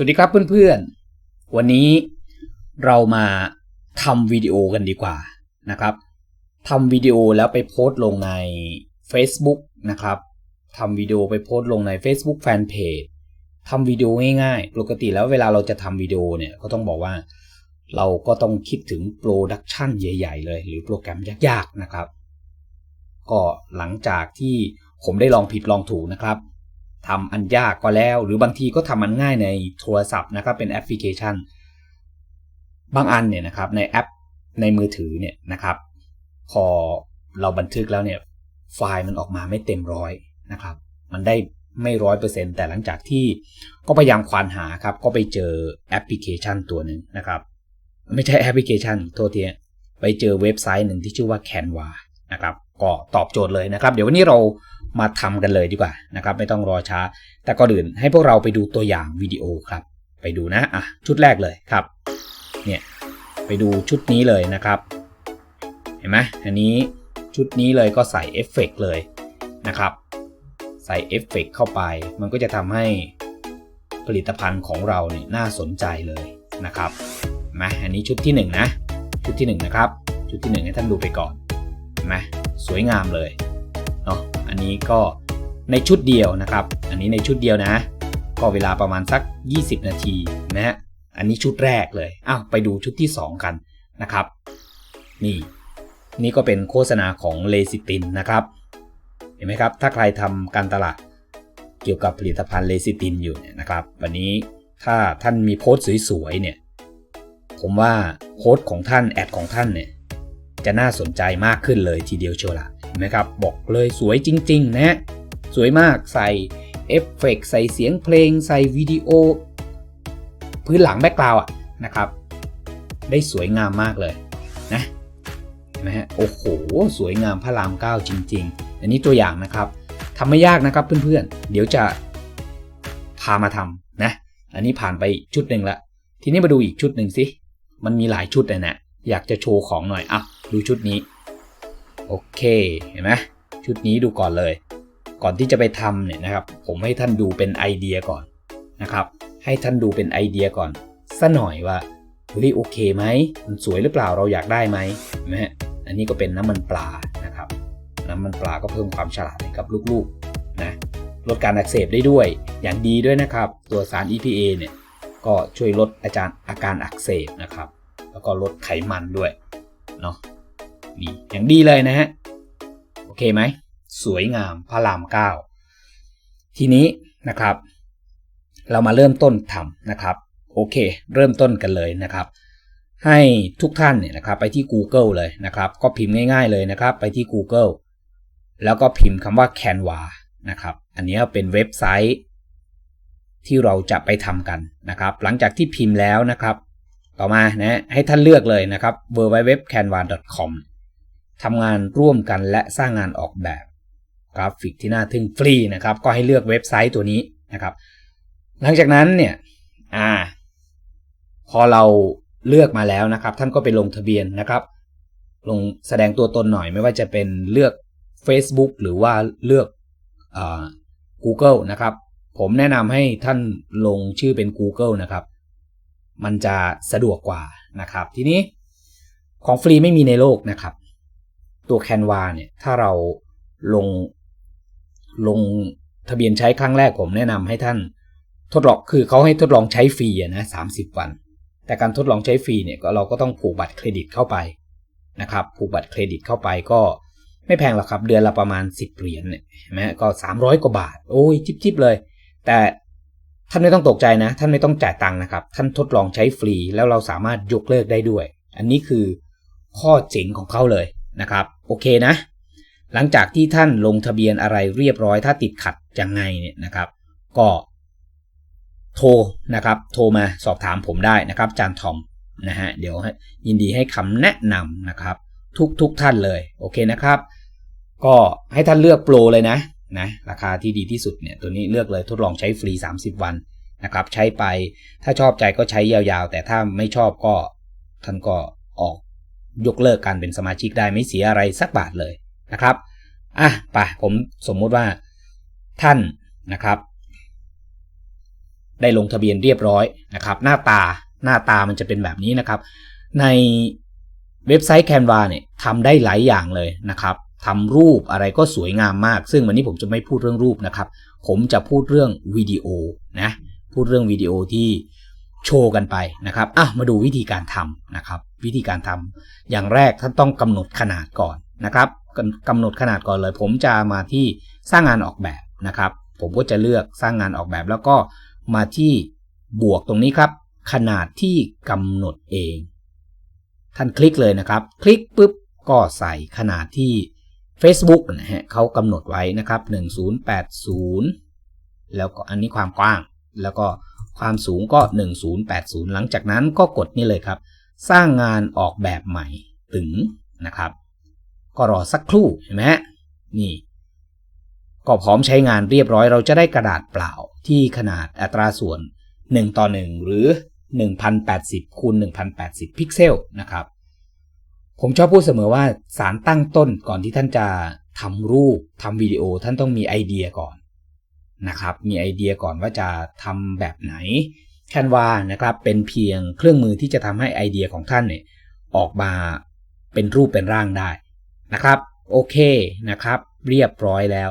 สวัสดีครับเพื่อนๆ วันนี้เรามาทำวิดีโอกันดีกว่านะครับทำวิดีโอแล้วไปโพสต์ลงใน Facebook นะครับทำวิดีโอไปโพสต์ลงใน Facebook Fanpage ทำวิดีโอง่ายๆ ปกติแล้วเวลาเราจะทำวิดีโอเนี่ยก็ต้องบอกว่า เราก็ต้องคิดถึงโปรดักชันใหญ่ ๆ เลย หรือโปรแกรมยากๆนะครับ ก็หลังจากที่ผมได้ลองผิดลองถูกนะครับ ทำอันยากก็แล้ว หรือบางทีก็ทำมันง่ายในโทรศัพท์นะครับเป็นแอปพลิเคชัน บางอันเนี่ยนะครับในแอปในมือถือเนี่ยนะครับ พอเราบันทึกแล้วเนี่ยไฟล์มันออกมาไม่เต็มร้อยนะครับ มันได้ไม่ร้อยเปอร์เซ็นแต่หลังจากที่ก็พยายามควานหาครับ ก็ไปเจอแอปพลิเคชันตัวหนึ่งนะครับ ไม่ใช่แอปพลิเคชันโทษทีไปเจอเว็บไซต์หนึ่งที่ชื่อว่า Canva นะครับ ก็ตอบโจทย์เลยนะครับ เดี๋ยววันนี้เรา มาทำกันเลยดีกว่านะครับ ไม่ต้องรอช้า แต่ก่อนอื่นให้พวกเราไปดูตัวอย่างวิดีโอครับ ไปดูนะอะชุดแรกเลยครับ เนี่ยไปดูชุดนี้เลยนะครับ เห็นไหมอันนี้ชุดนี้เลยก็ใส่เอฟเฟกเลยนะครับ ใส่เอฟเฟกเข้าไป มันก็จะทำให้ผลิตภัณฑ์ของเราเนี่ยน่าสนใจเลยนะครับมาอันนี้ชุดที่1นนะ ชุดที่1นนะครับ ชุดที่1ให้ท่านดูไปก่อนเห็นไหมสวยงามเลยันนี้ก็ในชุดเดียวนะครับ อันนี้ในชุดเดียวนะ ก็เวลาประมาณสัก 20 นาทีนะฮะอันนี้ชุดแรกเลยอ้าวไปดูชุดที่ 2 กันนะครับ นี่ นี่ก็เป็นโฆษณาของเลซิตินนะครับ เห็นไหมครับ ถ้าใครทำการตลาดเกี่ยวกับผลิตภัณฑ์เลซิตินอยู่เนี่ยนะครับ วันนี้ถ้าท่านมีโพสต์สวยๆเนี่ย ผมว่าโพสต์ของท่านแอดของท่านเนี่ยจะน่าสนใจมากขึ้นเลยทีเดียวเชียวละ นไหมครับ บอกเลยสวยจริง ๆ นะ สวยมากใส่เอฟเฟกใส่เสียงเพลง ใส่วิดีโอ พื้นหลังแบ็กกราวด์นะครับ ได้สวยงามมากเลยนะเห็นไหมฮะโอ้โห สวยงามพระรามเก้าจริง ๆ อันนี้ตัวอย่างนะครับทำไม่ยากนะครับเพื่อนๆ เดี๋ยวจะพามาทำนะ อันนี้ผ่านไปชุดหนึ่งละ ทีนี้มาดูอีกชุดหนึ่งสิ มันมีหลายชุดเลยนะ อยากจะโชว์ของหน่อย อะ ดูชุดนี้ โอเคเห็นไหมชุดนี้ดูก่อนเลย ก่อนที่จะไปทำเนี่ยนะครับ ผมให้ท่านดูเป็นไอเดียก่อนนะครับ ให้ท่านดูเป็นไอเดียก่อนสัหน่อยว่าเฮ้ยโอเคไหมมันสวยหรือเปล่าเราอยากได้ไหมเห็นไหมอันนี้ก็เป็นน้ำมันปลานะครับ น้ำมันปลาก็เพิ่มความฉลาดให้กับลูกๆนะลดการอักเสบได้ด้วย อย่างดีด้วยนะครับ ตัวสาร EPA เนี่ยก็ช่วยลดอาจารย์อาการอักเสบนะครับ แล้วก็ลดไขมันด้วยเนาะ นี่อย่างดีเลยนะฮะ โอเคไหม สวยงามพระรามเก้าทีนี้นะครับ เรามาเริ่มต้นทำนะครับ โอเค เริ่มต้นกันเลยนะครับ ให้ทุกท่านเนี่ยนะครับ ไปที่ Google เลยนะครับ ก็พิมพ์ง่าย ๆเลยนะครับ ไปที่ Google แล้วก็พิมพ์คำว่า Canva นะครับ อันนี้เป็นเว็บไซต์ ที่เราจะไปทำกันนะครับ หลังจากที่พิมพ์แล้วนะครับ ต่อมานะให้ท่านเลือกเลยนะครับ www.canva.com ทำงานร่วมกันและสร้างงานออกแบบกราฟิกที่น่าทึ่งฟรีนะครับ ก็ให้เลือกเว็บไซต์ตัวนี้นะครับ หลังจากนั้นเนี่ยอ่า พอเราเลือกมาแล้วนะครับ ท่านก็ไปลงทะเบียนนะครับ ลงแสดงตัวตนหน่อยไม่ว่าจะเป็นเลือก Facebook หรือว่าเลือกอ่า Google นะครับ ผมแนะนำให้ท่านลงชื่อเป็น Google นะครับ มันจะสะดวกกว่านะครับ ทีนี้ของฟรีไม่มีในโลกนะครับ ตัว Canva เนี่ยถ้าเราลงลงทะเบียนใช้ครั้งแรกผมแนะนำให้ท่านทดลองคือเขาให้ทดลองใช้ฟรีนะสามสิบวัน แต่การทดลองใช้ฟรีเนี่ยกเราก็ต้องผูกบัตรเครดิตเข้าไปนะครับผูกบัตรเครดิตเข้าไปก็ไม่แพงหรอกครับ เดือนละประมาณ 10เหรียญเนี่ยใช่ไหมก็ 300 กว่าบาท โอ้ยจิบๆเลย แต่ท่านไม่ต้องตกใจนะ ท่านไม่ต้องจ่ายตังค์นะครับ ท่านทดลองใช้ฟรีแล้วเราสามารถยกเลิกได้ด้วย อันนี้คือข้อเจ๋งของเขาเลยนะครับ โอเคนะ หลังจากที่ท่านลงทะเบียนอะไรเรียบร้อย ถ้าติดขัดยังไงเนี่ยนะครับ ก็โทรนะครับ โทรมาสอบถามผมได้นะครับจานทอมนะฮะเดี๋ยวยินดีให้คำแนะนำนะครับ ทุกทุกท่านเลยโอเคนะครับ ก็ให้ท่านเลือกโปรเลยนะนะราคาที่ดีที่สุดเนี่ยตัวนี้เลือกเลยทดลองใช้ฟรี 30 วันนะครับ ใช้ไปถ้าชอบใจก็ใช้ยาวๆ แต่ถ้าไม่ชอบก็ท่านก็ออก ยกเลิกการเป็นสมาชิกได้ไม่เสียอะไรสักบาทเลยนะครับอะไปผมสมมุติว่าท่านนะครับ ได้ลงทะเบียนเรียบร้อยนะครับ หน้าตาหน้าตามันจะเป็นแบบนี้นะครับ ในเว็บไซต์ Canva เนี่ยทำได้หลายอย่างเลยนะครับทำรูปอะไรก็สวยงามมาก ซึ่งวันนี้ผมจะไม่พูดเรื่องรูปนะครับ ผมจะพูดเรื่องวิดีโอนะ พูดเรื่องวิดีโอที่ โชว์กันไปนะครับอะมาดูวิธีการทำนะครับ วิธีการทำอย่างแรกท่านต้องกำหนดขนาดก่อนนะครับกำหนดขนาดก่อนเลย ผมจะมาที่สร้างงานออกแบบนะครับ ผมก็จะเลือกสร้างงานออกแบบแล้วก็มาที่บวกตรงนี้ครับ ขนาดที่กำหนดเอง ท่านคลิกเลยนะครับ คลิกปุ๊บก็ใส่ขนาดที่ Facebook นะฮะเขากำหนดไว้นะครับ 1080 แล้วก็อันนี้ความกว้างแล้วก็ ความสูงก็ 1080 หลังจากนั้นก็กดนี่เลยครับ สร้างงานออกแบบใหม่ถึงนะครับ ก็รอสักครู่เห็นไหมนี่ ก็พร้อมใช้งานเรียบร้อย เราจะได้กระดาษเปล่าที่ขนาดอัตราส่วน 1 ต่อ 1 หรือ 1080คูณ1080 พิกเซลนะครับ ผมชอบพูดเสมอว่าสารตั้งต้นก่อนที่ท่านจะทำรูปทำวิดีโอท่านต้องมีไอเดียก่อน นะครับ มีไอเดียก่อนว่าจะทำแบบไหน Canva นะครับ เป็นเพียงเครื่องมือที่จะทำให้ไอเดียของท่านเนี่ยออกมาเป็นรูปเป็นร่างได้นะครับ โอเคนะครับ เรียบร้อยแล้ว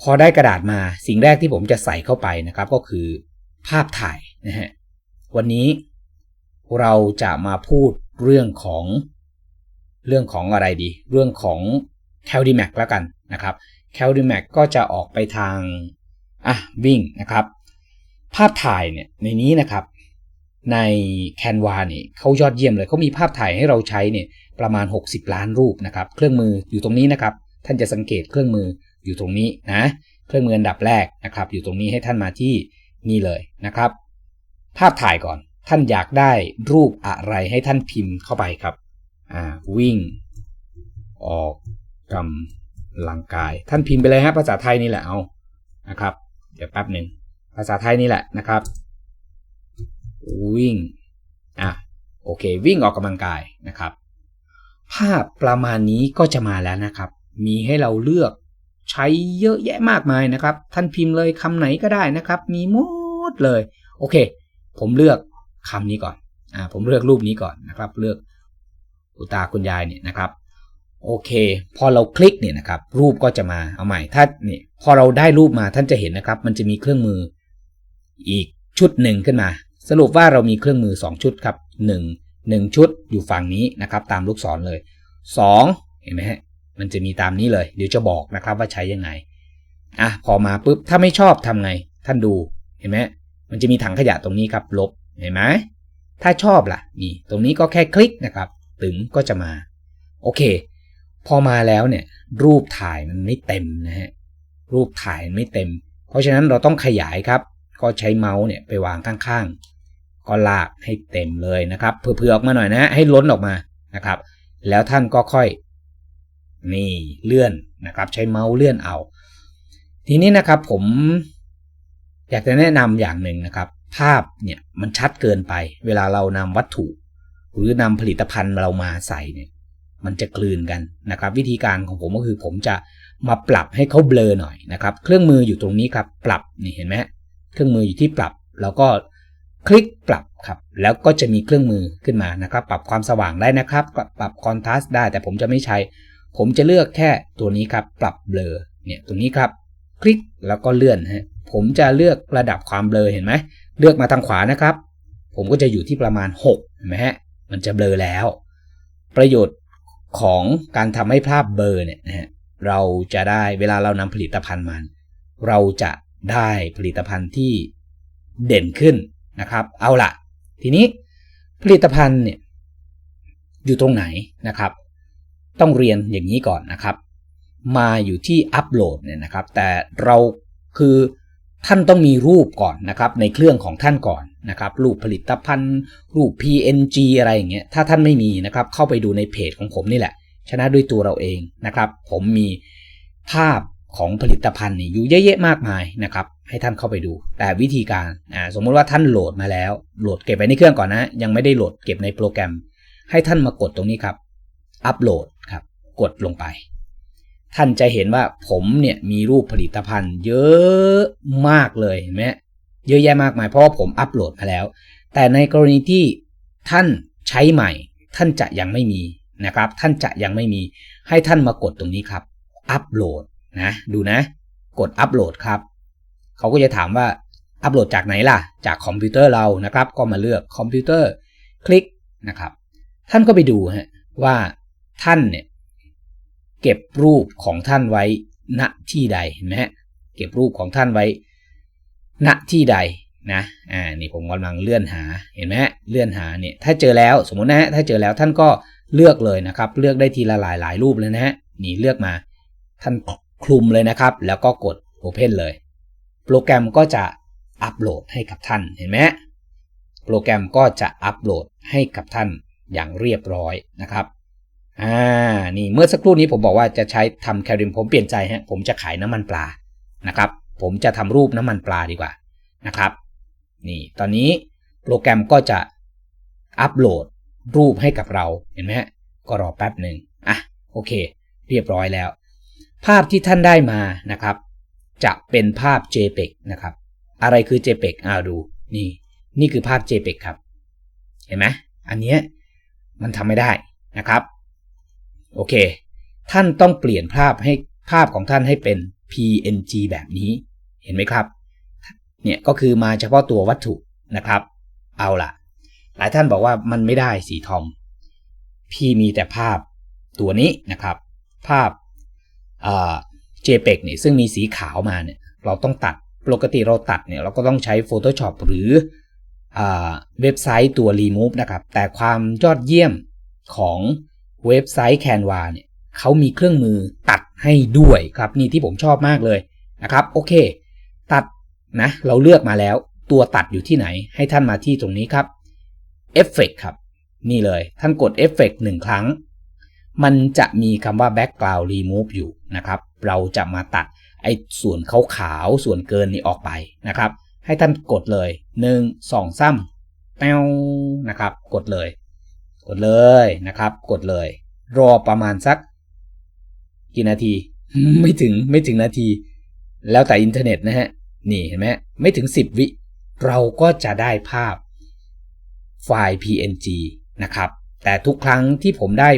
พอได้กระดาษมาสิ่งแรกที่ผมจะใส่เข้าไปนะครับ ก็คือภาพถ่ายนะฮะวันนี้เราจะมาพูดเรื่องของเรื่องของอะไรดี เรื่องของ c a l d i m a c แล้วกันนะครับ c a l d i m a c ก็จะออกไปทางอะวิ่งนะครับ ภาพถ่ายเนี่ยในนี้นะครับ ใน Canva เนี่ยเขายอดเยี่ยมเลยเขามีภาพถ่ายให้เราใช้เนี่ยประมาณ 60 ล้านรูปนะครับ เครื่องมืออยู่ตรงนี้นะครับ ท่านจะสังเกตเครื่องมืออยู่ตรงนี้นะเครื่องมืออันดับแรกนะครับ อยู่ตรงนี้ให้ท่านมาที่นี่เลยนะครับ ภาพถ่ายก่อนท่านอยากได้รูปอะไรให้ท่านพิมพ์เข้าไปครับ อ่า วิ่ง ออกกำ ลังกาย ท่านพิมพ์ไปเลยฮะภาษาไทยนี่แหละเอานะครับ เดี๋ยวแป๊บหนึ่งภาษาไทยนี่แหละนะครับ วิ่งอะโอเค วิ่งออกกำลังกายนะครับ ภาพประมาณนี้ก็จะมาแล้วนะครับ มีให้เราเลือกใช้เยอะแยะมากมายนะครับ ท่านพิมพ์เลยคำไหนก็ได้นะครับ มีหมดเลย โอเค ผมเลือกคำนี้ก่อน อ่า ผมเลือกรูปนี้ก่อนนะครับ เลือกอุตาคุณยายเนี่ยนะครับ โอเค พอเราคลิกเนี่ยนะครับ รูปก็จะมาเอาใหม่ถ้าเนี่ยพอเราได้รูปมาท่านจะเห็นนะครับ มันจะมีเครื่องมือ อีกชุดหนึ่งขึ้นมา สรุปว่าเรามีเครื่องมือ 2 ชุดครับ 1 1 ชุดอยู่ฝั่งนี้นะครับ ตามลูกศรเลย 2 เห็นไหมฮะมันจะมีตามนี้เลย เดี๋ยวจะบอกนะครับว่าใช้ยังไงอะพอมาปุ๊บถ้าไม่ชอบทำไง ท่านดูเห็นไหมมันจะมีถังขยะตรงนี้ครับ ลบเห็นไหมถ้าชอบล่ะนี่ตรงนี้ก็แค่คลิกนะครับ ถึงก็จะมา โอเค พอมาแล้วเนี่ยรูปถ่ายมันไม่เต็มนะฮะรูปถ่ายไม่เต็ม เพราะฉะนั้นเราต้องขยายครับ ก็ใช้เมาส์เนี่ยไปวางข้างๆ ก็ลากให้เต็มเลยนะครับเผื่อๆออกมาหน่อยนะให้ล้นออกมานะครับ แล้วท่านก็ค่อยนี่เลื่อนนะครับใช้เมาส์เลื่อนเอา ทีนี้นะครับผมอยากจะแนะนำอย่างหนึ่งนะครับ ภาพเนี่ยมันชัดเกินไป เวลาเรานำวัตถุ หรือนำผลิตภัณฑ์เรามาใส่เนี่ย มันจะกลืนกันนะครับ วิธีการของผมก็คือผมจะมาปรับให้เขาเบลอหน่อยนะครับ เครื่องมืออยู่ตรงนี้ครับ ปรับนี่เห็นไหมเครื่องมืออยู่ที่ปรับ แล้วก็คลิกปรับครับ แล้วก็จะมีเครื่องมือขึ้นมานะครับ ปรับความสว่างได้นะครับ ปรับคอนทราสต์ได้ แต่ผมจะไม่ใช้ ผมจะเลือกแค่ตัวนี้ครับ ปรับเบลอเนี่ยตรงนี้ครับ คลิกแล้วก็เลื่อนฮะผมจะเลือกระดับความเบลอเห็นไหมเลือกมาทางขวานะครับ ผมก็จะอยู่ที่ประมาณ6เห็นไหมฮะมันจะเบลอแล้ว ประโยชน์ ของการทำให้ภาพเบลอเนี่ยนะฮะเราจะได้เวลาเรานำผลิตภัณฑ์มาเราจะได้ผลิตภัณฑ์ที่เด่นขึ้นนะครับ เอาละทีนี้ผลิตภัณฑ์เนี่ยอยู่ตรงไหนนะครับ ต้องเรียนอย่างนี้ก่อนนะครับ มาอยู่ที่อัปโหลดเนี่ยนะครับ แต่เราคือ ท่านต้องมีรูปก่อนนะครับในเครื่องของท่านก่อนนะครับรูปผลิตภัณฑ์ รูป PNG อะไรอย่างเงี้ยถ้าท่านไม่มีนะครับเข้าไปดูในเพจของผมนี่แหละ ชนะด้วยตัวเราเองนะครับผมมีภาพของผลิตภัณฑ์นี่อยู่เยอะๆมากมายนะครับให้ท่านเข้าไปดู แต่วิธีการอ่าสมมุติว่าท่านโหลดมาแล้ว โหลดเก็บไว้ในเครื่องก่อนนะ ยังไม่ได้โหลดเก็บในโปรแกรม ให้ท่านมากดตรงนี้ครับ อัปโหลดครับ กดลงไป ท่านจะเห็นว่าผมเนี่ยมีรูปผลิตภัณฑ์ เยอะมากเลยเห็นไหมเยอะแยะมากมายเพราะว่าผมอัปโหลดมาแล้ว แต่ในกรณีที่ท่านใช้ใหม่ ท่านจะยังไม่มีนะครับ ท่านจะยังไม่มีให้ท่านมากดตรงนี้ครับ อัปโหลดนะดูนะ กดอัปโหลดครับเขาก็จะถามว่าอัปโหลดจากไหนล่ะ จากคอมพิวเตอร์เรานะครับ ก็มาเลือกคอมพิวเตอร์คลิกนะครับ ท่านก็ไปดูฮะว่าท่านเนี่ย เก็บรูปของท่านไว้ณที่ใดเห็นไหมฮะเก็บรูปของท่านไว้ณที่ใดนะอ่านี่ผมกำลังเลื่อนหาเห็นไหมเลื่อนหาเนี่ยถ้าเจอแล้วสมมตินะฮะถ้าเจอแล้วท่านก็เลือกเลยนะครับ เลือกได้ทีละหลายหลายรูปเลยนะฮะนี่เลือกมา ท่านคลุมเลยนะครับ แล้วก็กด Open เลย โปรแกรมก็จะอัปโหลดให้กับท่านเห็นไหมโปรแกรมก็จะอัปโหลดให้กับท่านอย่างเรียบร้อยนะครับ อ่า นี่เมื่อสักครู่นี้ผมบอกว่าจะใช้ทำแคริมผมเปลี่ยนใจฮะ ผมจะขายน้ำมันปลา นะครับ ผมจะทำรูปน้ำมันปลาดีกว่า นะครับ นี่ ตอนนี้โปรแกรมก็จะอัปโหลดรูปให้กับเรา เห็นไหมฮะ ก็รอแป๊บหนึ่งอะ โอเค เรียบร้อยแล้ว ภาพที่ท่านได้มานะครับ จะเป็นภาพ JPEG นะครับ อะไรคือ JPEG อ้าวดู นี่ นี่คือภาพ JPEG ครับ เห็นไหมอันเนี้ยมันทำไม่ได้นะครับ โอเค ท่านต้องเปลี่ยนภาพให้ภาพของท่านให้เป็น PNG แบบนี้ เห็นไหมครับ เนี่ยก็คือมาเฉพาะตัววัตถุนะครับ เอาล่ะ หลายท่านบอกว่ามันไม่ได้สีทอมพี่มีแต่ภาพตัวนี้นะครับ ภาพ JPEG เนี่ยซึ่งมีสีขาวมาเนี่ย เราต้องตัด ปกติเราตัดเนี่ยเราก็ต้องใช้ Photoshop หรืออเว็บไซต์ตัว Remove นะครับ แต่ความยอดเยี่ยมของ เว็บไซต์ Canva เนี่ยเขามีเครื่องมือตัดให้ด้วยครับนี่ที่ผมชอบมากเลยนะครับโอเค ตัดนะเราเลือกมาแล้ว ตัวตัดอยู่ที่ไหน ให้ท่านมาที่ตรงนี้ครับ Effect ครับ นี่เลยท่านกด Effect หนึ่งครั้ง มันจะมีคำว่า background remove อยู่นะครับ เราจะมาตัดไอ้ส่วนขาวๆส่วนเกินนี้ออกไปนะครับ ให้ท่านกดเลย 1 2 3แป้วนะครับ กดเลย กดเลยนะครับ กดเลย รอประมาณสักกี่นาที ไม่ถึงไม่ถึงนาที แล้วแต่อินเทอร์เน็ตนะฮะ นี่เห็นไหมไม่ถึง 10 วิ เราก็จะได้ภาพไฟล์ PNG นะครับ แต่ทุกครั้งที่ผมได้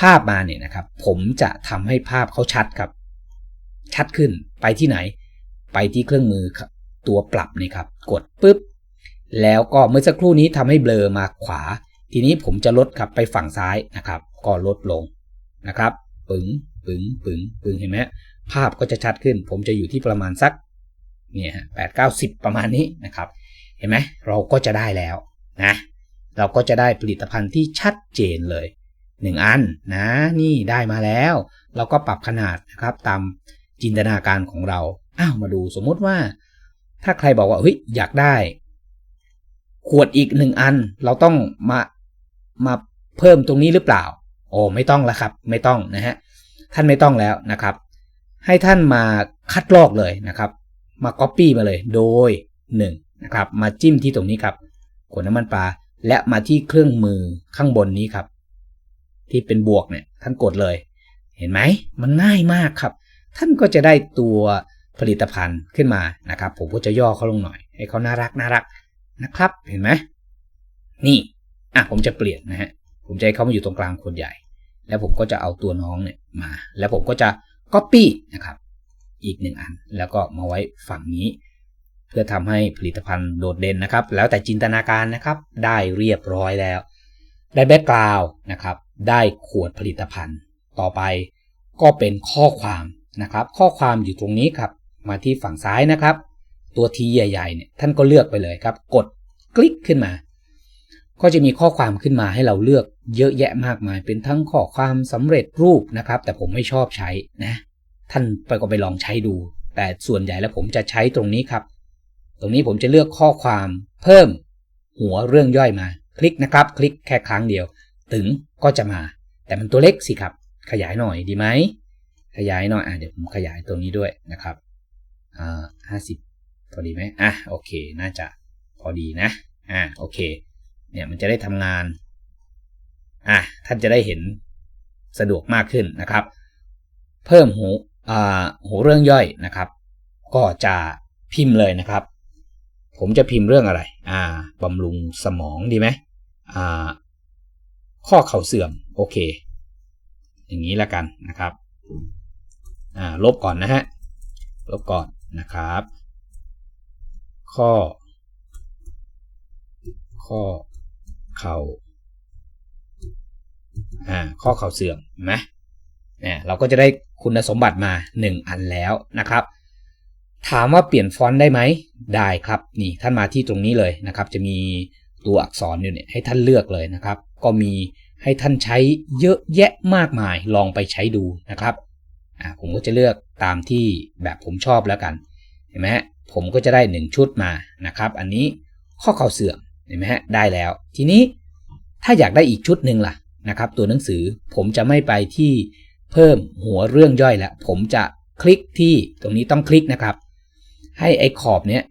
ภาพมาเนี่ยนะครับ ผมจะทำให้ภาพเขาชัดครับ ชัดขึ้นไปที่ไหน ไปที่เครื่องมือตัวปรับนี่ครับ กดปุ๊บ แล้วก็เมื่อสักครู่นี้ทำให้เบลอมาขวา ทีนี้ผมจะลดครับไปฝั่งซ้ายนะครับ ก็ลดลงนะครับปึ๋งปึ๋งปึ๋งปึ๋งเห็นไหมภาพก็จะชัดขึ้น ผมจะอยู่ที่ประมาณสักเนี่ยแปดเก้าสิบประมาณนี้นะครับ เห็นไหมเราก็จะได้แล้วนะเราก็จะได้ผลิตภัณฑ์ที่ชัดเจนเลยหนึ่งอันนะนี่ได้มาแล้ว เราก็ปรับขนาดนะครับตามจินตนาการของเราอ้าวมาดูสมมติว่า ถ้าใครบอกว่าเฮ้ยอยากได้ ขวดอีกหนึ่งอัน เราต้องมา มาเพิ่มตรงนี้หรือเปล่า โอ้ไม่ต้องแล้วครับ ไม่ต้องนะฮะท่านไม่ต้องแล้วนะครับ ให้ท่านมาคัดลอกเลยนะครับ มา Copy มาเลยโดย1นะครับมาจิ้มที่ตรงนี้ครับขวดน้ำมันปลาและมาที่เครื่องมือข้างบนนี้ครับ ที่เป็นบวกเนี่ยท่านกดเลย เห็นไหมมันง่ายมากครับ ท่านก็จะได้ตัวผลิตภัณฑ์ขึ้นมานะครับ ผมก็จะย่อเขาลงหน่อย ให้เขาน่ารักน่ารักนะครับ เห็นไหมนี่ อะผมจะเปลี่ยนนะฮะผมจะให้เขามาอยู่ตรงกลางคนใหญ่ แล้วผมก็จะเอาตัวน้องเนี่ยมา แล้วผมก็จะ Copy นะครับ อีกหนึ่งอัน แล้วก็มาไว้ฝั่งนี้ เพื่อทำให้ผลิตภัณฑ์โดดเด่นนะครับ แล้วแต่จินตนาการนะครับ ได้เรียบร้อยแล้ว ได้แบ็กกราวนะครับ ได้ขวดผลิตภัณฑ์ ต่อไปก็เป็นข้อความนะครับ ข้อความอยู่ตรงนี้ครับ มาที่ฝั่งซ้ายนะครับ ตัวทีใหญ่ๆเนี่ยท่านก็เลือกไปเลยครับ กดคลิกขึ้นมา ก็จะมีข้อความขึ้นมาให้เราเลือกเยอะแยะมากมาย เป็นทั้งข้อความสำเร็จรูปนะครับ แต่ผมไม่ชอบใช้นะ ท่านไปก็ไปลองใช้ดู แต่ส่วนใหญ่แล้วผมจะใช้ตรงนี้ครับ ตรงนี้ผมจะเลือกข้อความเพิ่ม หัวเรื่องย่อยมา คลิกนะครับ คลิกแค่ครั้งเดียว ถึงก็จะมา แต่มันตัวเล็กสิครับ ขยายหน่อยดีไหมขยายหน่อยอะเดี๋ยวผมขยายตรงนี้ด้วยนะครับอ่าห้าสิบพอดีไหมอะโอเค น่าจะพอดีนะอะโอเค เนี่ยมันจะได้ทำงานอะท่านจะได้เห็นสะดวกมากขึ้นนะครับ เพิ่มหูอ่าหูเรื่องย่อยนะครับ ก็จะพิมพ์เลยนะครับ ผมจะพิมพ์เรื่องอะไร อ่าบำรุงสมองดีไหมอ่าข้อเข่าเสื่อมโอเค อย่างนี้แล้วกันนะครับอ่าลบก่อนนะฮะลบก่อนนะครับ ข้อ ข้อ เข่าอ่าข้อเข่าเสื่อมนไหมเนี่ยเราก็จะได้คุณสมบัติมา 1 อันแล้วนะครับ ถามว่าเปลี่ยนฟอนต์ได้ไหมได้ครับนี่ท่านมาที่ตรงนี้เลยนะครับ จะมีตัวอักษรอยู่เนี่ยให้ท่านเลือกเลยนะครับ ก็มีให้ท่านใช้เยอะแยะมากมายลองไปใช้ดูนะครับอ่าผมก็จะเลือกตามที่แบบผมชอบแล้วกันเห็นไหมผมก็จะได้ 1 ชุดมานะครับ อันนี้ข้อเข่าเสื่อม ห็นไหมฮะได้แล้ว ทีนี้ถ้าอยากได้อีกชุดหนึ่งล่ะนะครับ ตัวหนังสือผมจะไม่ไปที่เพิ่มหัวเรื่องย่อยล้วผมจะคลิกที่ตรงนี้ต้องคลิกนะครับ ให้ไอ้ขอบเนี้ย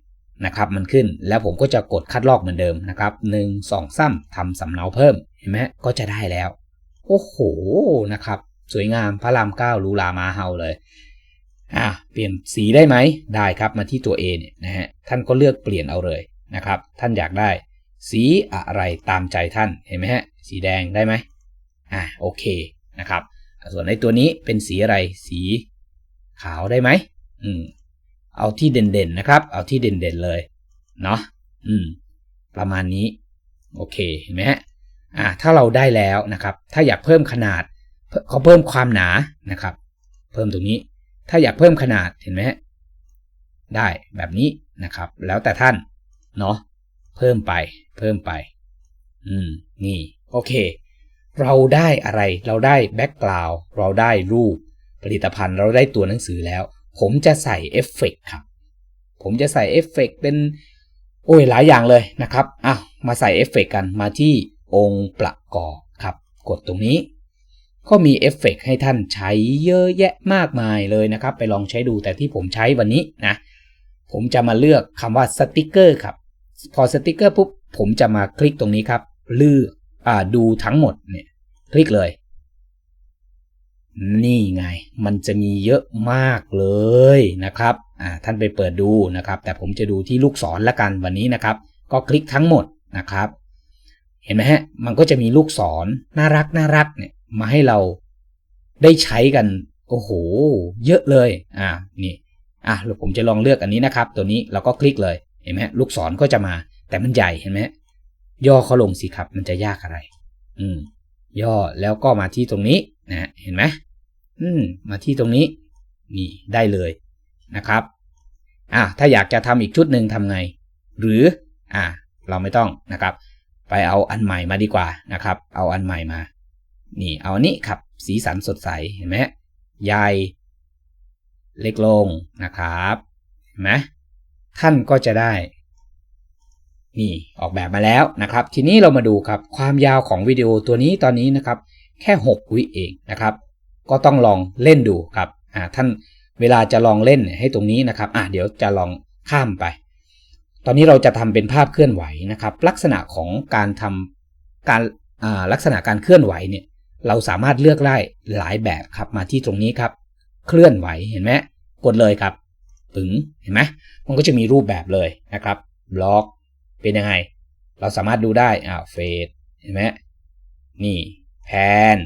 นะครับมันขึ้นแล้วผมก็จะกดคัดลอกเหมือนเดิมนะครับหนึ่งสองซ้ำทำสำเนาเพิ่มเห็นไหมก็จะได้แล้ว โอ้โหนะครับ สวยงามพระรามเก้าลูลามาเฮาเลยอะเปลี่ยนสีได้ไหมได้ครับมาที่ตัว A เนี่ยนะฮะท่านก็เลือกเปลี่ยนเอาเลยนะครับ ท่านอยากได้ สีอะไรตามใจท่านเห็นไหมฮะสีแดงได้ไหมอะโอเคนะครับส่วนในตัวนี้เป็นสีอะไรสีขาวได้ไหมอืมเอาที่เด่นๆนะครับ เอาที่เด่นๆเลยเนาะอืมประมาณนี้โอเคเห็นไหมฮะอ่าถ้าเราได้แล้วนะครับ ถ้าอยากเพิ่มขนาดเขาเพิ่มความหนานะครับ เพิ่มตรงนี้ ถ้าอยากเพิ่มขนาดเห็นไหมฮะได้แบบนี้นะครับ แล้วแต่ท่านเนาะเพิ่มไปเพิ่มไป อืม นี่ โอเค เราได้อะไร เราได้แบ็กกราวด์เราได้รูป ผลิตภัณฑ์ เราได้ตัวหนังสือแล้ว ผมจะใส่เอฟเฟกครับ ผมจะใส่เอฟเฟกเป็น โอ้ย หลายอย่างเลยนะครับ อะ มาใส่เอฟเฟกกัน มาที่องค์ประกอบครับ กดตรงนี้ ก็มีเอฟเฟกให้ท่านใช้เยอะแยะมากมายเลยนะครับ ไปลองใช้ดู แต่ที่ผมใช้วันนี้นะ ผมจะมาเลือกคำว่าสติกเกอร์ครับ พอสติกเกอร์ปุ๊บ ผมจะมาคลิกตรงนี้ครับ เลือกอ่าดูทั้งหมดเนี่ย คลิกเลย นี่ไง มันจะมีเยอะมากเลยนะครับอ่าท่านไปเปิดดูนะครับ แต่ผมจะดูที่ลูกศรละกันวันนี้นะครับ ก็คลิกทั้งหมดนะครับ เห็นไหมฮะ มันก็จะมีลูกศรน่ารักน่ารักเนี่ยมาให้เราได้ใช้กัน โอ้โห เยอะเลย อ่านี่อะผมจะลองเลือกอันนี้นะครับ ตัวนี้เราก็คลิกเลย เห็นไหมลูกศรก็จะมา แต่มันใหญ่เห็นไหมย่อเขาลงสิครับ มันจะยากอะไร อืม ย่อแล้วก็มาที่ตรงนี้นะเห็นไหมอืม มาที่ตรงนี้ นี่ได้เลยนะครับอะถ้าอยากจะทำอีกชุดหนึ่งทำไง หรืออะเราไม่ต้องนะครับ ไปเอาอันใหม่มาดีกว่านะครับ เอาอันใหม่มา นี่เอาอันนี้ครับ สีสันสดใสเห็นไหมใหญ่เล็กลงนะครับเห็นไหมท่านก็จะได้ นี่ออกแบบมาแล้วนะครับ ทีนี้เรามาดูครับความยาวของวิดีโอตัวนี้ตอนนี้นะครับ แค่ 6 วิเองนะครับ ก็ต้องลองเล่นดูครับอ่าท่านเวลาจะลองเล่นให้ตรงนี้นะครับอ่าเดี๋ยวจะลองข้ามไป ตอนนี้เราจะทำเป็นภาพเคลื่อนไหวนะครับ ลักษณะของการทำการอ่าลักษณะการเคลื่อนไหวเนี่ยเราสามารถเลือกได้หลายแบบครับมาที่ตรงนี้ครับ เคลื่อนไหวเห็นไหมกดเลยครับปึ๋งเห็นไหมมันก็จะมีรูปแบบเลยนะครับบล็อก เป็นยังไง เราสามารถดูได้อ่าเฟดเห็นไหมนี่แพน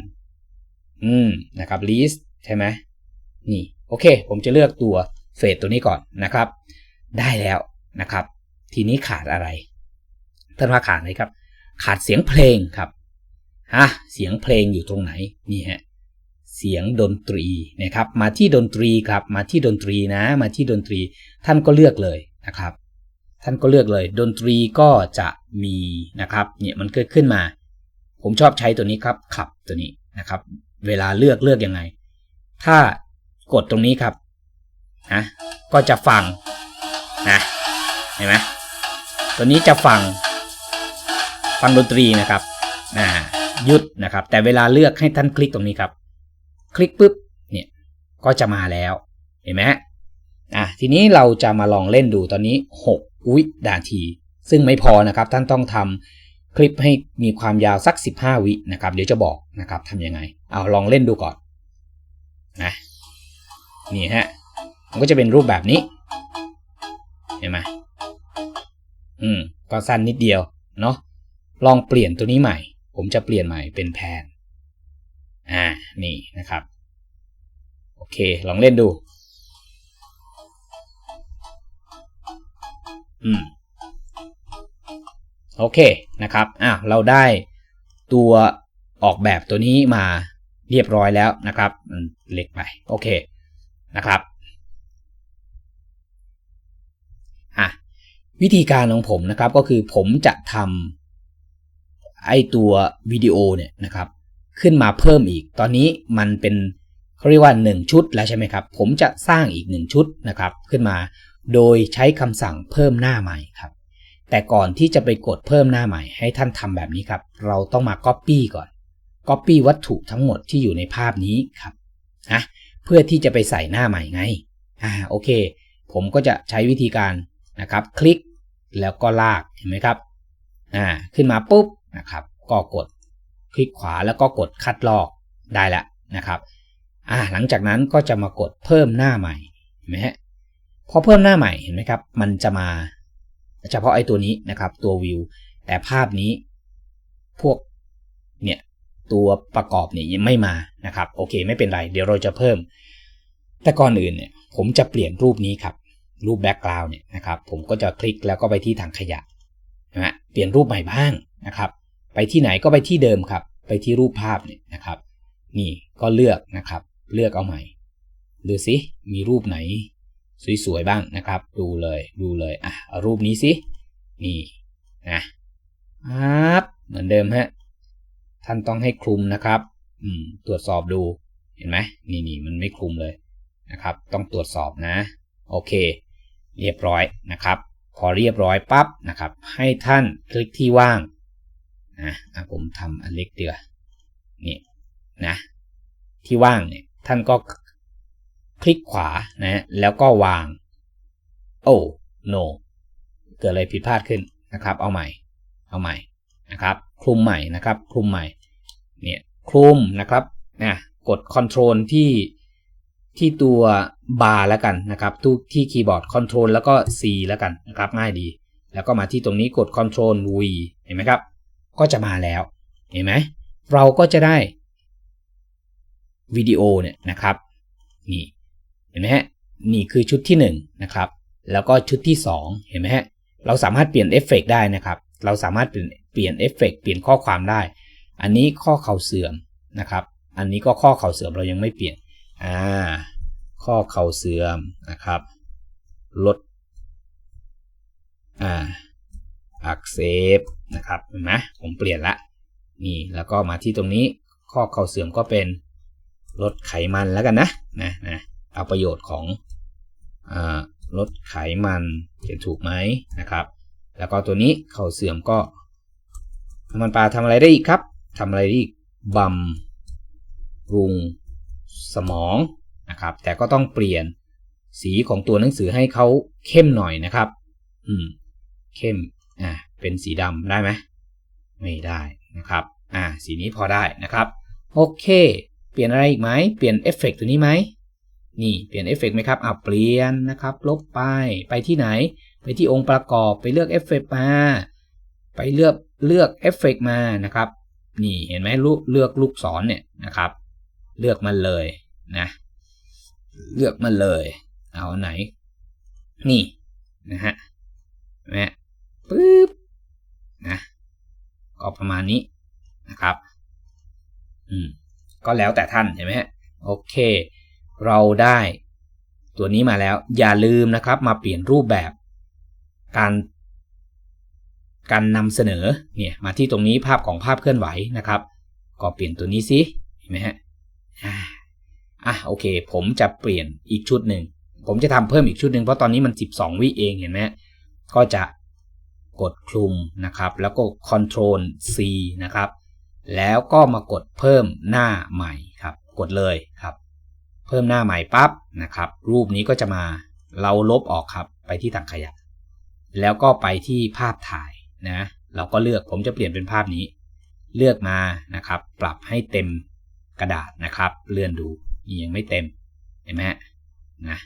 อืมนะครับลิสใช่ไหมนี่โอเค ผมจะเลือกตัวเฟดตัวนี้ก่อนนะครับ ได้แล้วนะครับ ทีนี้ขาดอะไรท่านว่าขาดอะไรครับ ขาดเสียงเพลงครับฮะเสียงเพลงอยู่ตรงไหนนี่ฮะเสียงดนตรีนะครับ มาที่ดนตรีครับ มาที่ดนตรีนะ มาที่ดนตรีท่านก็เลือกเลยนะครับ ท่านก็เลือกเลย ดนตรีก็จะมีนะครับเนี่ยมันเกิดขึ้นมา ผมชอบใช้ตัวนี้ครับขับตัวนี้นะครับ เวลาเลือกเลือกยังไง ถ้ากดตรงนี้ครับนะก็จะฟังนะเห็นไหมตัวนี้จะฟังฟังดนตรีนะครับนะหยุดนะครับ แต่เวลาเลือกให้ท่านคลิกตรงนี้ครับ คลิกปุ๊บเนี่ยก็จะมาแล้วเห็นไหม อะทีนี้เราจะมาลองเล่นดูตอนนี้ 6 วินาที ซึ่งไม่พอนะครับท่านต้องทำคลิปให้มีความยาวสัก 15 วินะครับ เดี๋ยวจะบอกนะครับทำยังไง เอาลองเล่นดูก่อนนะนี่ฮะมันก็จะเป็นรูปแบบนี้ เห็นไหมอืมก็สั้นนิดเดียวเนาะลองเปลี่ยนตัวนี้ใหม่ ผมจะเปลี่ยนใหม่เป็นแพนอ่านี่นะครับ โอเค ลองเล่นดู อืมโอเคนะครับอะเราได้ตัวออกแบบตัวนี้มาเรียบร้อยแล้วนะครับเล็กไปโอเคนะครับอะวิธีการของผมนะครับก็คือผมจะทำไอตัววิดีโอเนี่ยนะครับขึ้นมาเพิ่มอีก ตอนนี้มันเป็นเขาเรียกว่า 1 ชุดแล้วใช่ไหมครับ ผมจะสร้างอีก 1 ชุดนะครับ ขึ้นมา โดยใช้คำสั่งเพิ่มหน้าใหม่ครับ แต่ก่อนที่จะไปกดเพิ่มหน้าใหม่ ให้ท่านทำแบบนี้ครับ เราต้องมา Copy ก่อน Copy วัตถุทั้งหมดที่อยู่ในภาพนี้ครับนะเพื่อที่จะไปใส่หน้าใหม่ไงอ่าโอเค ผมก็จะใช้วิธีการนะครับ คลิกแล้วก็ลากเห็นไหมครับอ่าขึ้นมาปุ๊บนะครับ ก็กดคลิกขวาแล้วก็กดคัดลอกได้แล้วนะครับอ่าหลังจากนั้นก็จะมากดเพิ่มหน้าใหม่เห็นไหมฮะ พอเพิ่มหน้าใหม่เห็นไหมครับ มันจะมาเฉพาะไอ้ตัวนี้นะครับ ตัววิว แต่ภาพนี้พวกเนี่ยตัวประกอบเนี่ยยังไม่มานะครับ โอเคไม่เป็นไร เดี๋ยวเราจะเพิ่ม แต่ก่อนอื่นเนี่ย ผมจะเปลี่ยนรูปนี้ครับ รูปแบ็กกราวน์เนี่ยนะครับ ผมก็จะคลิกแล้วก็ไปที่ถังขยะนะฮะเปลี่ยนรูปใหม่บ้างนะครับ ไปที่ไหนก็ไปที่เดิมครับ ไปที่รูปภาพเนี่ยนะครับ นี่ก็เลือกนะครับ เลือกเอาใหม่ดูสิมีรูปไหน สวยๆบ้างนะครับ ดูเลยดูเลยอะเอารูปนี้สินี่นะปั๊บเหมือนเดิมฮะท่านต้องให้คลุมนะครับ อืม ตรวจสอบดูเห็นไหมนี่นี่มันไม่คลุมเลยนะครับ ต้องตรวจสอบนะ โอเค เรียบร้อยนะครับ พอเรียบร้อยปั๊บนะครับ ให้ท่านคลิกที่ว่างนะผมทำอันเล็กเดียนี่นะ ที่ว่างเนี่ยท่านก็ คลิกขวานะแล้วก็วาง โอ้ no เกิดอะไรผิดพลาดขึ้นนะครับ เอาใหม่ เอาใหม่นะครับ คลุมใหม่นะครับ คลุมใหม่ เนี่ย คลุมนะครับนะกด Ctrl ที่ที่ตัวบาร์แล้วกันนะครับทุกที่คีย์บอร์ด Ctrl แล้วก็ C แล้วกันนะครับ ง่ายดี แล้วก็มาที่ตรงนี้กด Ctrl V เห็นไหมครับ ก็จะมาแล้ว เห็นไหม เราก็จะได้วิดีโอเนี่ยนะครับ นี่ ห็นไหมฮะนี่คือชุดที่1นะครับแล้วก็ชุดที่ 2 เห็นไหมฮะเราสามารถเปลี่ยนเอฟเฟกได้นะครับเราสามารถเปลี่ยนเปลี่ยนเอฟเฟกเปลี่ยนข้อความได้ อันนี้ข้อเข่าเสื่อมนะครับ อันนี้ก็ข้อเข่าเสื่อมเรายังไม่เปลี่ยนอ่าข้อเข่าเสื่อมนะครับลดอ่าอักเสบนะครับเห็นไหมผมเปลี่ยนละนี่แล้วก็มาที่ตรงนี้ข้อเข่าเสื่อมก็เป็นลดไขมันแล้วกันนะนะนะ เอาประโยชน์ของอลดไขมันเขียนถูกไหมนะครับ แล้วก็ตัวนี้เข่าเสื่อมก็น้ำมันปลาทำอะไรได้อีกครับทำอะไรได้อีกบำรุงสมองนะครับ แต่ก็ต้องเปลี่ยนสีของตัวหนังสือให้เขาเข้มหน่อยนะครับ อืม เข้ม อ่า เป็นสีดำได้ไหม ไม่ได้นะครับ อ่า สีนี้พอได้นะครับ โอเค เปลี่ยนอะไรอีกไหม เปลี่ยนเอฟเฟกตัวนี้ไหม นี่เปลี่ยนเอฟเฟกไหมครับอ่าเปลี่ยนนะครับ ลบไป ไปที่ไหน ไปที่องค์ประกอบ ไปเลือกเอฟเฟกมา ไปเลือกเลือกเอฟเฟกมานะครับ นี่เห็นไหมลูกเลือกลูกศรเนี่ยนะครับ เลือกมันเลยนะ เลือกมันเลย เอาไหน นี่นะฮะนไหมปึ๊บนะ ก็ประมาณนี้นะครับ อืม ก็แล้วแต่ท่านเห็นไหมฮะ โอเค เราได้ ตัวนี้มาแล้วอย่าลืมนะครับมาเปลี่ยนรูปแบบ การ การนำเสนอเนี่ยมาที่ตรงนี้ภาพของภาพเคลื่อนไหวนะครับ ก็เปลี่ยนตัวนี้สิเห็นไหมฮะอะโอเค ผมจะเปลี่ยนอีกชุดหนึ่งผมจะทำเพิ่มอีกชุดหนึ่งเพราะตอนนี้มัน 12 วิเองเห็นไหมก็จะกดคลุมนะครับ แล้วก็ Ctrl C นะครับ แล้วก็มากดเพิ่มหน้าใหม่ครับ กดเลยครับ เพิ่มหน้าใหม่ปั๊บนะครับ รูปนี้ก็จะมาเราลบออกครับไปที่ถังขยะ แล้วก็ไปที่ภาพถ่ายนะเราก็เลือกผมจะเปลี่ยนเป็นภาพนี้ เลือกมานะครับ ปรับให้เต็มกระดาษนะครับ เลื่อนดูยังไม่เต็มเห็นไหมนะ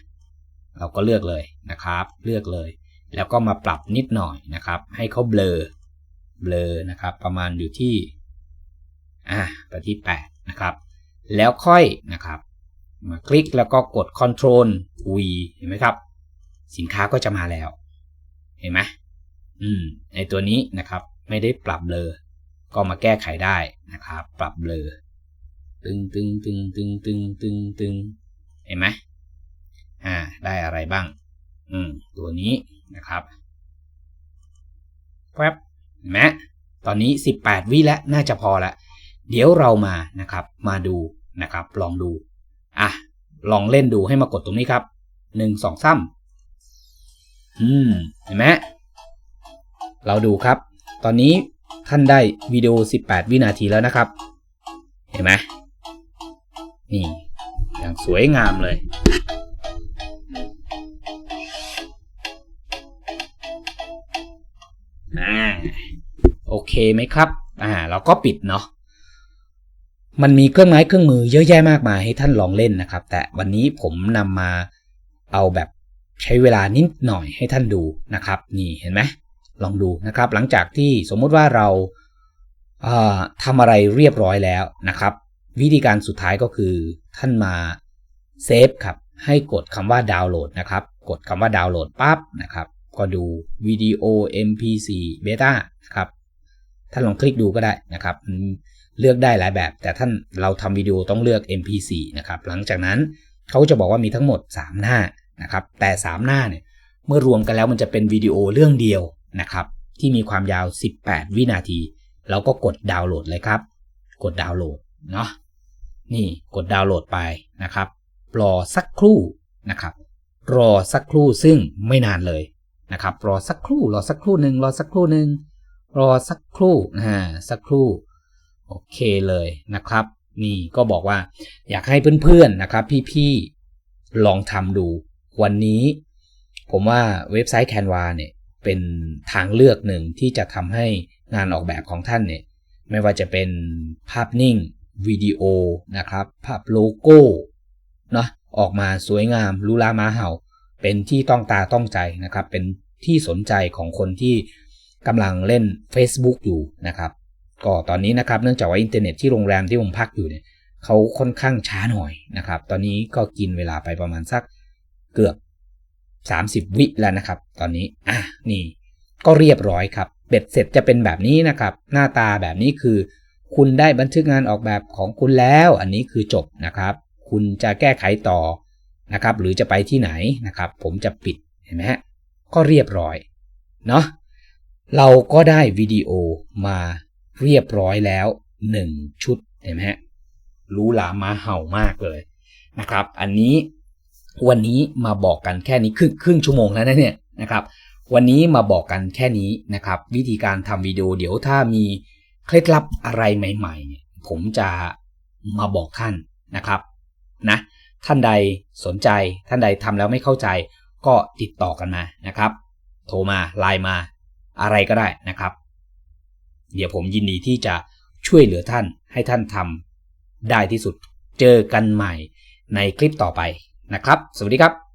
เราก็เลือกเลยนะครับ เลือกเลย แล้วก็มาปรับนิดหน่อยนะครับ ให้เขาเบลอเบลอนะครับ ประมาณอยู่ที่อ่าไปที่8นะครับ แล้วค่อยนะครับ มาคลิกแล้วก็กด Ctrl V เห็นไหมครับ สินค้าก็จะมาแล้ว เห็นไหมอืมในตัวนี้นะครับไม่ได้ปรับเบลอก็มาแก้ไขได้นะครับ ปรับเบลอตึงตึงตึงตึงตึงตึงตึงเห็นไหมอ่า ได้อะไรบ้าง อืม ตัวนี้นะครับแป๊บเห็นไหมตอนนี้ 18 วิแล้วน่าจะพอละ เดี๋ยวเรามานะครับ มาดูนะครับ ลองดู อะ ลองเล่นดูให้มากดตรงนี้ครับหนึ่งสองซ้ำอืม เห็นไหมเราดูครับ ตอนนี้ท่านได้วิดีโอ 18 วินาทีแล้วนะครับ เห็นไหมนี่ อย่างสวยงามเลยอ่าโอเคไหมครับ อ่า เราก็ปิดเนาะ มันมีเครื่องไม้เครื่องมือเยอะแยะมากมายให้ท่านลองเล่นนะครับ แต่วันนี้ผมนำมาเอาแบบใช้เวลานิดหน่อยให้ท่านดูนะครับ นี่เห็นไหมลองดูนะครับ หลังจากที่สมมุติว่าเราทำอะไรเรียบร้อยแล้วนะครับ วิธีการสุดท้ายก็คือท่านมาเซฟครับ ให้กดคำว่าดาวน์โหลดนะครับ กดคำว่าดาวน์โหลดปั๊บนะครับ ก็ดูวิดีโอ MP4 Beta นะครับ ท่านลองคลิกดูก็ได้นะครับ เลือกได้หลายแบบ แต่ท่านเราทำวิดีโอต้องเลือก MP4 นะครับหลังจากนั้นเขาจะบอกว่ามีทั้งหมด 3 หน้านะครับแต่ 3 หน้าเนี่ยเมื่อรวมกันแล้วมันจะเป็นวิดีโอเรื่องเดียวนะครับที่มีความยาว 18 วินาที เราก็กดดาวน์โหลดเลยครับ กดดาวน์โหลดเนาะนี่กดดาวน์โหลดไปนะครับ รอสักครู่นะครับ รอสักครู่ซึ่งไม่นานเลยนะครับ รอสักครู่ รอสักครู่หนึ่งรอสักครู่หนึ่งรอสักครู่นะสักครู่ โอเคเลยนะครับ นี่ก็บอกว่าอยากให้เพื่อนๆนะครับ พี่ๆลองทำดู วันนี้ ผมว่าเว็บไซต์ Canva เนี่ยเป็นทางเลือกหนึ่งที่จะทำให้งานออกแบบของท่านเนี่ยไม่ว่าจะเป็นภาพนิ่งวิดีโอนะครับ ภาพโลโก้เนาะออกมาสวยงามลูลามาเห่า เป็นที่ต้องตาต้องใจนะครับ เป็นที่สนใจของคนที่กำลังเล่น Facebook อยู่นะครับ ก็ตอนนี้นะครับเนื่องจากว่าอินเทอร์เน็ตที่โรงแรมที่ผมพักอยู่เนี่ยเขาค่อนข้างช้าหน่อยนะครับ ตอนนี้ก็กินเวลาไปประมาณสักเกือบ 30 วิแล้วนะครับ ตอนนี้อะนี่ ก็เรียบร้อยครับ เบ็ดเสร็จจะเป็นแบบนี้นะครับ หน้าตาแบบนี้คือ คุณได้บันทึกงานออกแบบของคุณแล้ว อันนี้คือจบนะครับ คุณจะแก้ไขต่อนะครับ หรือจะไปที่ไหนนะครับ ผมจะปิดเห็นไหมฮะก็เรียบร้อยเนาะเราก็ได้วิดีโอมา เรียบร้อยแล้ว 1 ชุดเห็นไหมฮะรู้หลามาเห่ามากเลยนะครับ อันนี้วันนี้มาบอกกันแค่นี้ครึ่งครึ่งชั่วโมงแล้วนะเนี่ยนะครับ วันนี้มาบอกกันแค่นี้นะครับ วิธีการทำวิดีโอเดี๋ยวถ้ามีเคล็ดลับอะไรใหม่ๆ ผมจะมาบอกท่านนะครับนะท่านใดสนใจท่านใดทำแล้วไม่เข้าใจ ก็ติดต่อกันมานะครับ โทรมาไลน์มาอะไรก็ได้นะครับ เดี๋ยวผมยินดีที่จะช่วยเหลือท่านให้ท่านทำได้ที่สุด เจอกันใหม่ในคลิปต่อไปนะครับ สวัสดีครับ